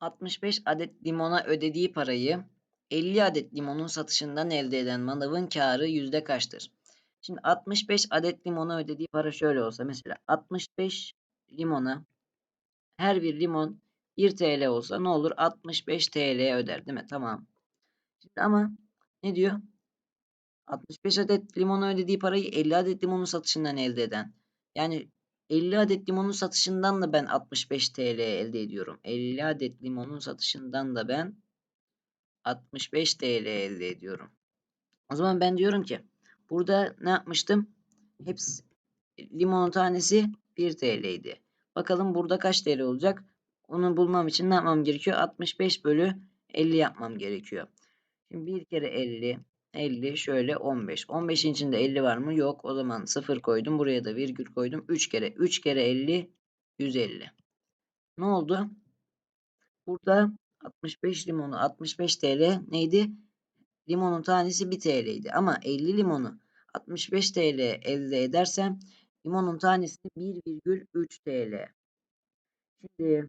65 adet limona ödediği parayı 50 adet limonun satışından elde eden manavın karı yüzde kaçtır? Şimdi 65 adet limona ödediği para şöyle olsa mesela 65 limona her bir limon 1 TL olsa ne olur? 65 TL öder değil mi? Tamam. Şimdi ama ne diyor? 65 adet limona ödediği parayı 50 adet limonun satışından elde eden. Yani 50 adet limonun satışından da ben 65 TL elde ediyorum. 50 adet limonun satışından da ben 65 TL elde ediyorum. O zaman ben diyorum ki burada ne yapmıştım? Hepsi limonun tanesi 1 TL idi. Bakalım burada kaç TL olacak? Onu bulmam için ne yapmam gerekiyor? 65 bölü 50 yapmam gerekiyor. Şimdi bir kere 50, 50 şöyle 15. 15'in içinde 50 var mı? Yok. O zaman 0 koydum. Buraya da virgül koydum. 3 kere 3 kere 50 150. Ne oldu? Burada 65 limonu 65 TL neydi? Limonun tanesi 1 TL idi. Ama 50 limonu 65 TL elde edersem limonun tanesi 1,3 TL. Şimdi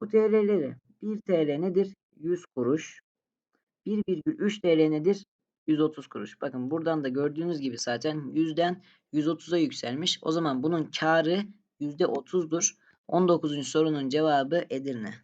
bu TL'leri 1 TL nedir? 100 kuruş. 1,3 TL nedir? 130 kuruş. Bakın buradan da gördüğünüz gibi zaten 100'den 130'a yükselmiş. O zaman bunun karı %30'dur. 19. sorunun cevabı Edirne.